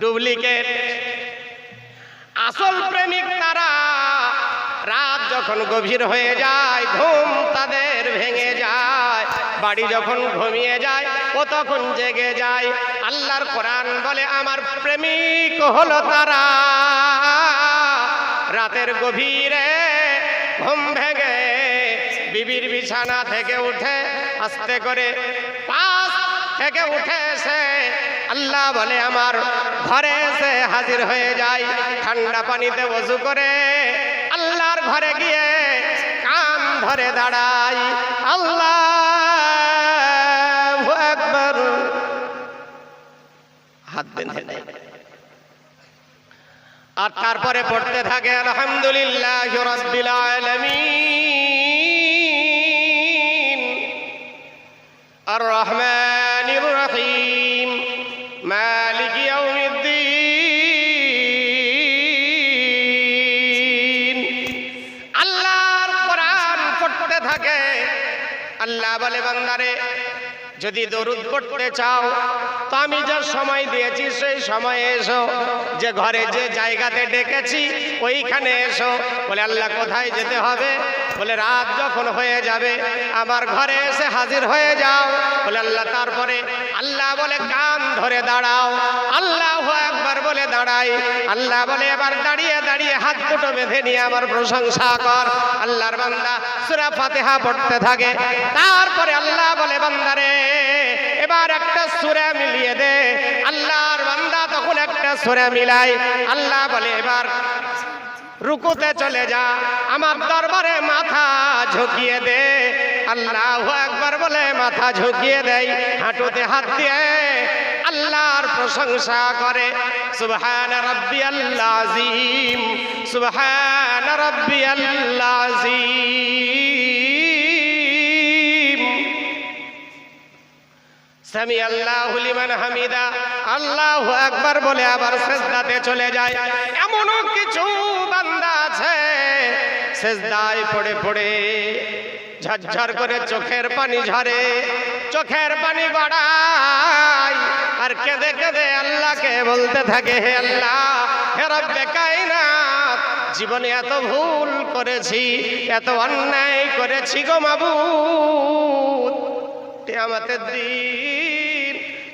Duplicate. আসল প্রেমিক তারা রাত যখন গভীর হয়ে যায়, ঘুম তাদের ভেঙে যায়, বাড়ি যখন ঘুমিয়ে যায়, ও তখন জেগে যায়। আল্লাহর কোরআন বলে, আমার প্রেমিক হলো তারা। রাতের গভীরে ঘুম ভেঙে বিবির বিছানা থেকে উঠে, আস্তে করে পাশ থেকে উঠে এসে আল্লাহ বলে, আমার ঘরে এসে হাজির হয়ে যায় ঠান্ডা পানিতে ওযু করে আল্লাহর ঘরে গিয়ে কান ধরে দাঁড়াই। আল্লাহ হাত বেঁধে আর তারপরে পড়তে থাকে, আলহামদুলিল্লাহ আর রহমানির বলে যদি দরুদ পড়তে চাও আমি যা সময় দিয়েছি, সেই সময়ে এসো। যে ঘরে যে জায়গাতে ডেকেছি, ওইখানে এসো। বলে, আল্লাহ, কোথায় যেতে হবে? বলে, রাত যখন হয়ে যাবে, আমার ঘরে এসে হাজির হয়ে যাও। বলে, আল্লাহ, তারপরে আল্লাহ বলে, কান ধরে দাঁড়াও। আল্লাহ একবার বলে, দাঁড়াই। আল্লাহ বলে, এবার দাঁড়িয়ে দাঁড়িয়ে হাত দুটো বেঁধে নিয়ে আমার প্রশংসা কর। আল্লাহর বান্দা সুরা ফাতেহা পড়তে থাকে। তারপরে আল্লাহ বলে, বান্দারে এবার একটা সুরা মিলিয়ে দে। আল্লাহর বান্দা তখন একটা সুরা মিলাই। আল্লাহ বলে, এবার রুকুতে চলে যা, আমার দরবারে মাথা ঝুঁকিয়ে দে। আল্লাহ একবার বলে, মাথা ঝুঁকিয়ে দেয় হাঁটুতে হাত দিয়ে আল্লাহর প্রশংসা করে। সুবহান রব্বি আল্লাহ আজিম সুবহান রব্বি আল্লাহ সামি আল্লাহ লিমান হামিদা, আল্লাহ একবার বলে আবার সেজদাতে চলে যায়। এমনও কিছু বান্দা আছে, সেজদায় পড়ে পড়ে, ঝরঝর করে চোখের পানি ঝরে, চোখের পানি গড়ায় আর কেঁদে কেঁদে আল্লাহকে বলতে থাকে, হে আল্লাহ, হে রব্বে কায়নাত, জীবনে এত ভুল করেছি, এত অন্যায় করেছি গো মাবুদ। কেয়ামতের দিন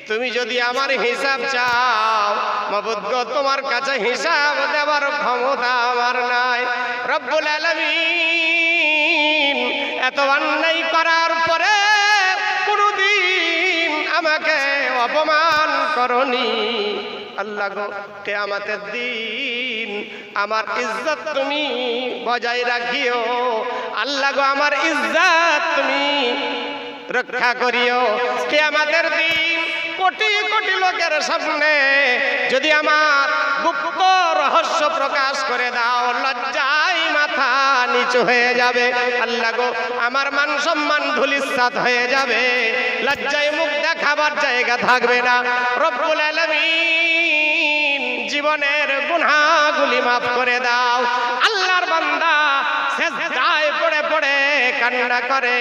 তুমি যদি আমার হিসাব চাও, মাবুদ তোমার কাছে হিসাব দেওয়ার ক্ষমতা আমার নাই। রব্বুল আলামিন, এত অন্যায় করার পরে কোনদিন আমাকে অপমান করনি। আল্লাহ গো, কেয়ামতের দিন আমার ইজ্জত তুমি বজায় রাখিও। আল্লাহ গো, আমার ইজ্জত তুমি রক্ষা করিও। কে আমাদের দিন কোটি কোটি লোকের সামনে যদি আমার গুপ্ত রহস্য প্রকাশ করে দাও, লজ্জায় মাথা নিচু হয়ে যাবে। আল্লাহ গো, আমার মান সম্মান ধুলিসাত হয়ে যাবে। লজ্জায় মুখ দেখাবার জায়গা থাকবে না। রব্বুল আলামিন জীবনের গুনাহগুলি মাফ করে দাও। আল্লাহর বান্দা সেজদায় পড়ে পড়ে কান্না করে,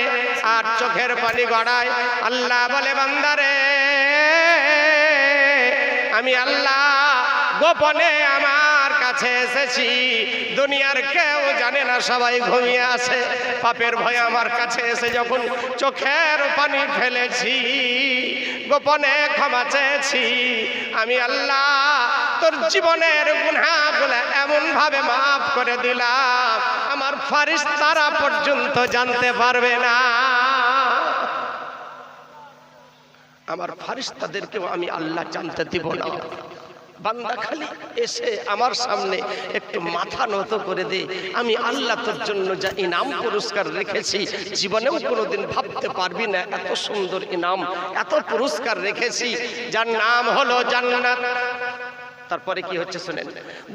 আর চোখের পানি গড়ায়। আল্লাহ বলে, বান্দারে আমি আল্লাহ গোপনে আমার কাছে এসেছি। দুনিয়ার কেউ জানে না, সবাই ঘুমিয়ে আছে। পাপের ভয় আমার কাছে এসে যখন চোখের পানি ফেলেছি, গোপনে ক্ষমা চেয়েছি। আমি আল্লাহ, তোর জীবনের গুনাহগুলো এমন ভাবে মাফ করে দিলাম। আমার ফারিস তারা পর্যন্ত জানতে পারবে না। আমার ফারিস্তাদেরকেও আমি আল্লাহ জানতে দিব না। বান্দা খালি এসে আমার সামনে একটু মাথা নত করে দে। আমি আল্লাহ তোর জন্য যা ইনাম পুরস্কার রেখেছি, জীবনেও কোনোদিন ভাবতে পারবি না এত সুন্দর ইনাম, এত পুরস্কার রেখেছি। যার নাম হলো জান্নাত। তারপরে কি হচ্ছে শুনেন?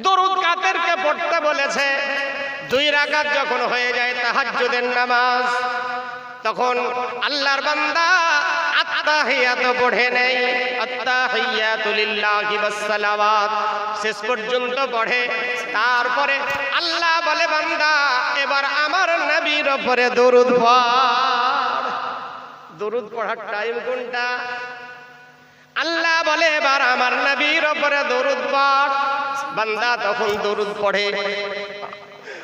দরুদ কাদেরকে পড়তে বলেছে, দুই রাকাত যখন হয়ে যায় তাহাজ্জুদের নামাজ, তখন আল্লাহর বান্দা আত্তাহিয়াত পড়ে নেই। আত্তাহিয়াতু লিল্লাহি ওয়াসসালাওয়াত শেষ পর্যন্ত পড়ে তারপরে আল্লাহ বলে, বান্দা, এবার আমার নবীর উপরে দরুদ পড়। দরুদ পড়ার টাইম কোনটা? আল্লাহ বলে, এবার আমার নবীর ওপরে দরুদ পড়। বান্দা তখন দরুদ পড়ে।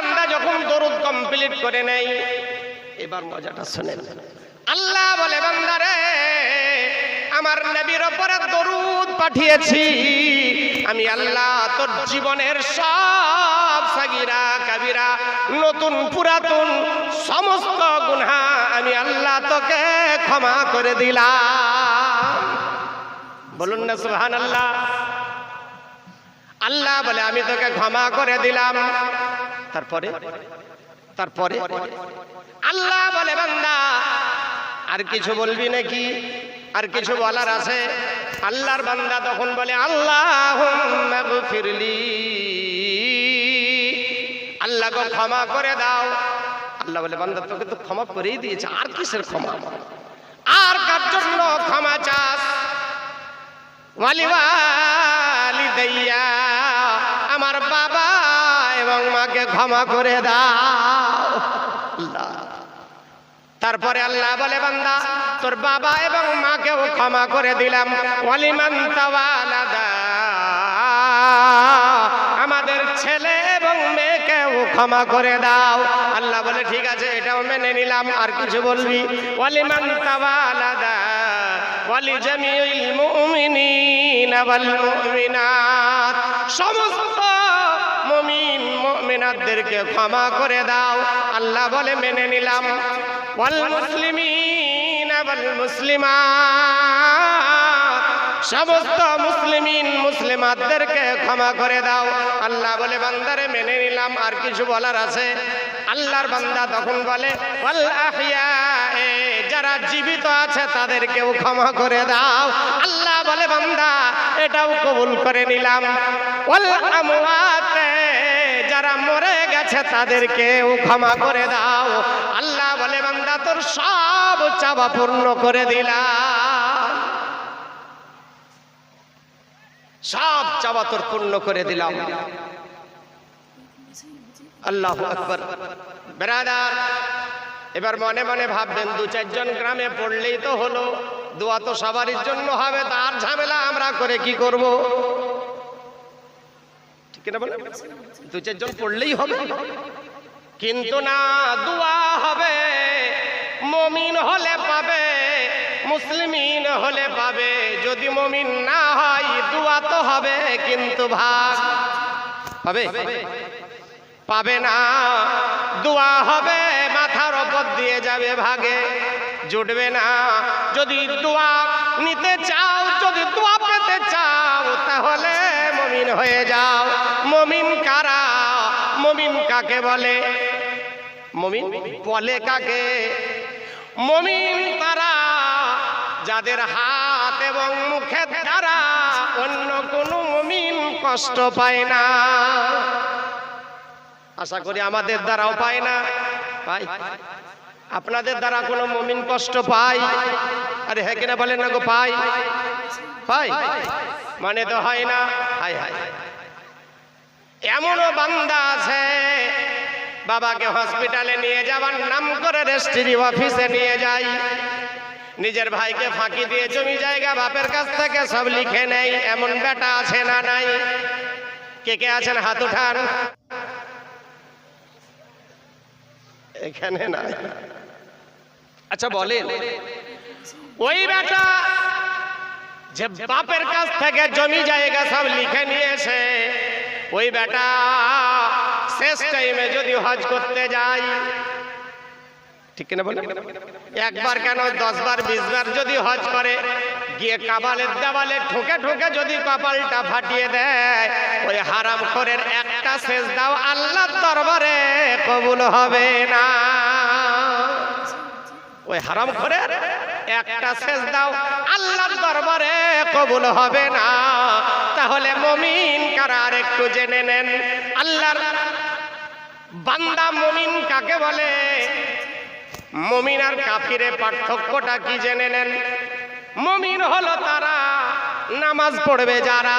বান্দা যখন দরুদ কমপ্লিট করে নেই এবার মজাটা শুনেন। আল্লাহ বলে বান্দারে আমার নবীর ওপরে দরুদ পাঠিয়েছি। আমি আল্লাহ তোর জীবনের সব সাগিরা, কাবিরা, নতুন, পুরাতন সমস্ত গুনহা আমি আল্লাহ তোকে ক্ষমা করে দিলাম। বলুন না সুবহান আল্লাহ আল্লাহ বলে, আমি তোকে ক্ষমা করে দিলাম। তারপরে? তারপরে? আল্লাহ বলে, বান্দা, আর কিছু বলবি নাকি? আর কিছু বলার আছে? আল্লাহর বান্দা তখন বলে আল্লাহ ফিরলি আল্লাহকে ক্ষমা করে দাও। আল্লাহ বলে, বান্দা, তোকে তো ক্ষমা করেই দিয়েছে, আর কিসের ক্ষমা? আর কার জন্য ক্ষমা চাস? ওয়ালিওয়ালিদাইয়া আমার বাবা এবং মাকে ক্ষমা করে দাও। তারপরে আল্লাহ বলে, বান্দা, তোর বাবা এবং মাকেও ক্ষমা করে দিলাম। তাওয়ালাদা। আমাদের ছেলে এবং মেয়েকেও ক্ষমা করে দাও। আল্লাহ বলে, ঠিক আছে, এটাও মেনে নিলাম, আর কিছু বলবি? মুমিনাত। সমস্ত মুমিন মুমিনাতদেরকে ক্ষমা করে দাও। আল্লাহ বলে, মেনে নিলাম। ওয়াল মুসলিমিন, ওয়াল মুসলিমাত। সমস্ত মুসলিমিন, মুসলিমাতদেরকে ক্ষমা করে দাও। আল্লাহ বলে, বান্দারে, মেনে নিলাম। আর কিছু বলার আছে? আল্লাহর বান্দা তখন বলে যারা জীবিত আছে তাদেরকেও ক্ষমা করে দাও। আল্লাহ বলে, বান্দা, এটাও কবুল করে নিলাম। ওয়াল গেছে তাদেরকেও ক্ষমা করে দাও। আল্লাহ বলে, বান্দা, তোর সব চাওয়া পূর্ণ করে দিলাম। সব চাওয়া তোর পূর্ণ করে দিলাম। আল্লাহ আকবর। বেরাদার, এবার মনে মনে ভাববেন, দু চারজন গ্রামে পড়লেই তো হলো। দোয়া তো সবারই জন্য হবে, তার ঝামেলা আমরা করে কি করব? ঠিক বলে? দু চারজন পড়লেই হবে। কিন্তু না, দোয়া হবে। মমিন হলে পাবে, মুসলিমিন হলে পাবে। যদি মমিন না হয়, দোয়া তো হবে কিন্তু ভাগ। পাবে? পাবে না। দোয়া হবে, মাথার ওপর দিয়ে যাবে ভাগে। জুটবে না। যদি দোয়া নিতে চাও, যদি দোয়া মমিন কারা? মমিন কাকে বলে? মমিন বলে কাকে? মমিন তারা যাদের হাত এবং মুখের দ্বারা অন্য কোনো মমিন কষ্ট পায় না। আশা করি আমাদের দ্বারাও পায় না। পাই আপনাদের দ্বারা কোনো মমিন কষ্ট পাই আরে হ্যাঁ কিনা বলেন না গো পাই পাই মানে তো হয় না। হাই হাই এমনও বান্দা আছে। বাবাকে হসপিটালে নিয়ে যাবার নাম করে রেস্ট্রি অফিসে নিয়ে যাই। নিজের ভাইকে ফাঁকি দিয়ে জমি জায়গা বাপের কাছ থেকে সব লিখে নেই এমন বেটা আছে না নাই। কে কে আছেন? হাত উঠান। এখানে নাই। আচ্ছা বলেন। ওই বেটা যে বাপের কাছ থেকে জমি জায়গা সব লিখে নিয়েছে। ওই বেটা, শেষ টাইমে যদি হজ করতে যাই, ঠিক কিনা বলে একবার কেন দশ বার বিশ বার যদি হজ করে, গিয়ে কাবালের দেওয়ালে ঠোকে ঠোকে যদি কপালটা ফাটিয়ে দেয়, ওই হারাম খোরের একটা শেষ দাও আল্লাহর দরবারে কবুল হবে না। ওই হারাম খোরের একটা শেষ দাও আল্লাহর দরবারে কবুল হবে না। তাহলে মমিন কারা আর একটু জেনে নেন? আল্লাহর বান্দা মমিন কাকে বলে? মমিন আর কাফিরে পার্থক্যটা কি জেনে নেন? মমিন হলো তারা, নামাজ পড়বে যারা।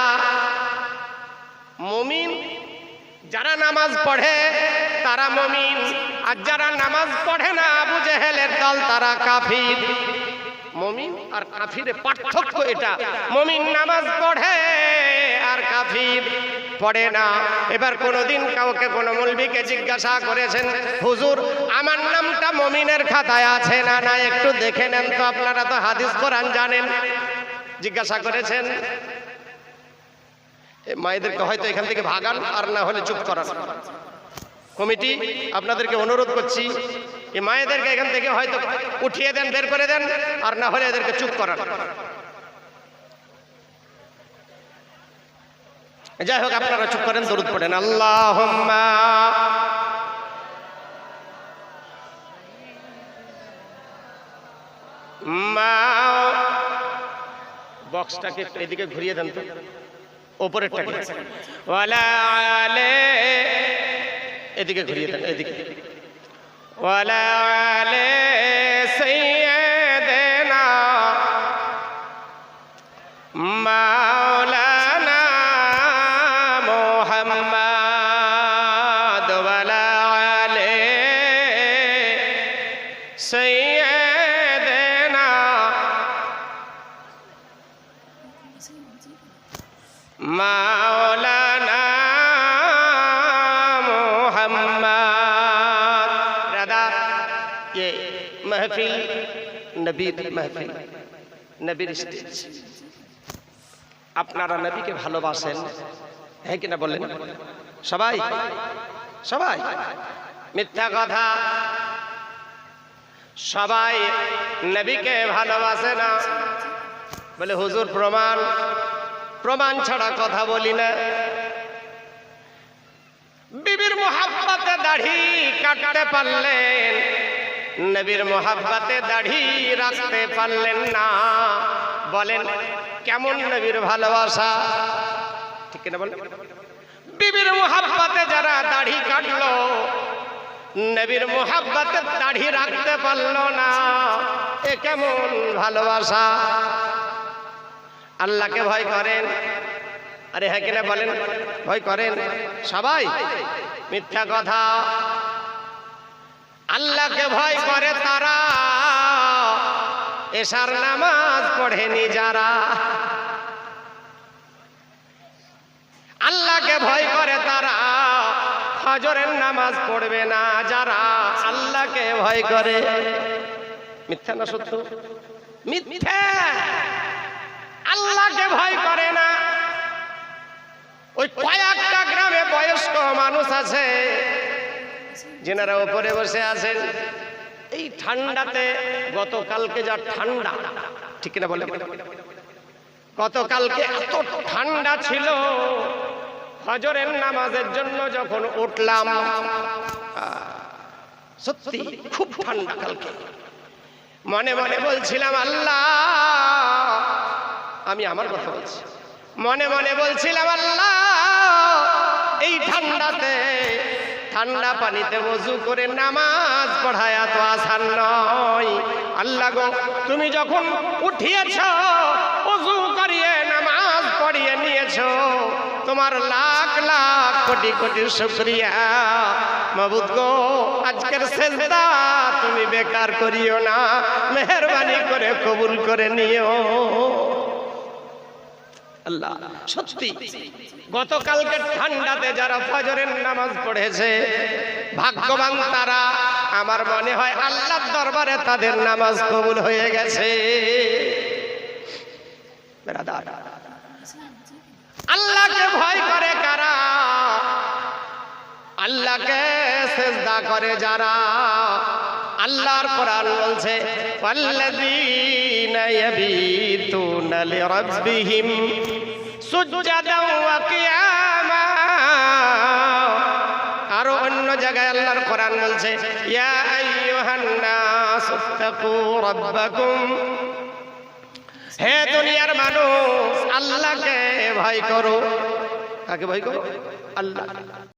মমিন, যারা নামাজ পড়ে, তারা মমিন। আর যারা নামাজ পড়ে না আবু জেহেলের দল তারা কাফির। মমিন আর কাফিরে পার্থক্য এটা। মমিন নামাজ পড়ে আর কাফির পড়ে না। এবার কোনোদিন কাউকে কোনো মুলবিকে জিজ্ঞাসা করেছেন, হুজুর, আমার নামটা মমিনের খাতায় আছে না না একটু দেখে নেন তো, আপনারা তো হাদিস কোরআন জানেন। জিজ্ঞাসা করেছেন মায়েদেরকে হয়তো এখান থেকে ভাগান, আর না হলে চুপ করান। কমিটি, আপনাদেরকে অনুরোধ করছি এই মায়েদেরকে এখান থেকে হয়তো উঠিয়ে দেন, বের করে দেন, আর না হলে এদেরকে চুপ করান। যাই হোক আপনারা চুপ করেন, দরুদ পড়েন। আল্লাহ বক্সটাকে এদিকে ঘুরিয়ে দেন তো। আলে। এদিকে ঘুরিয়ে দেন, এদিকে। ওয়ালা মাহফিল নবীর মাহফিল, নবীর স্টেজ আপনারা নবীকে ভালোবাসেন হ্যাঁ কিনা বললেন সবাই? সবাই? মিথ্যা কথা। সবাই নবীকে ভালোবাসে না। বলে, হুজুর, প্রমাণ। প্রমাণ ছাড়া কথা বলি না। বিবির মোহাব্বতে দাড়ি কাটতে পারলেন। নবীর মোহাব্বতে দাড়ি রাখতে পারলেন না। বলেন, কেমন নবীর ভালোবাসা? ঠিক না বলেন? বিবির মোহাব্বতে যারা দাড়ি কাটলো, নবীর মোহাব্বতে দাড়ি রাখতে পারল না। এ কেমন ভালোবাসা? আল্লাহকে ভয় করেন? আরে হ্যাঁ কিনা বলেন? ভয় করেন? সবাই মিথ্যা কথা। আল্লাহকে ভয় করে তারা। এশার নামাজ পড়েনি যারা। আল্লাহকে ভয় করে তারা। ফজরের নামাজ পড়বে না যারা। আল্লাহকে ভয় করে। মিথ্যা না সত্য? মিথ্যা। আল্লাহকে ভয় করে না। ওই কয়েকটা গ্রামে বয়স্ক মানুষ আছে। যেনারা ওপরে বসে আছেন, এই ঠান্ডাতে গতকালকে যা ঠান্ডা, ঠিক না বলে? গতকালকে এত ঠান্ডা ছিল, হজরের নামাজের জন্য যখন উঠলাম সত্যি খুব ঠান্ডা কালকে। মনে মনে বলছিলাম, আল্লাহ, আমি আমার কথা বলছি। মনে মনে বলছিলাম, আল্লাহ, এই ঠান্ডাতে ঠান্ডা পানিতে ওযু করে নামাজ পড়ায় এত আসান নয়। আল্লাহ গো, তুমি যখন উঠিয়েছ, ওযু করিয়ে নামাজ পড়িয়ে নিয়েছো, তোমার লাখ লাখ কোটি কোটি শুক্রিয়া। মাবুদ গো, আজকের সেজদা তুমি বেকার করিও না, মেহরবানি করে কবুল করে নিও। আল্লাহ। সত্যি, গতকালকে ঠান্ডাতে যারা ফজরের নামাজ পড়েছে, ভাগ্যবান তারা, আমার মনে হয় আল্লাহর দরবারে তাদের নামাজ কবুল হয়ে গেছে। আল্লাহকে ভয় করে কারা? আল্লাহকে সেজদা করে যারা? আল্লাহর কোরআন বলছে ওয়াল্লাযীনা লিরাব্বিহিম সুজদাও ওয়া কিয়ামা। আরও অন্য জায়গায় আল্লাহর কোরআন বলছে, ইয়া আইয়ুহান নাস ইত্তাকু রাব্বাকুম। হে দুনিয়ার মানুষ, আল্লাহকে ভয় করো। কাকে ভয় করো? আল্লাহ।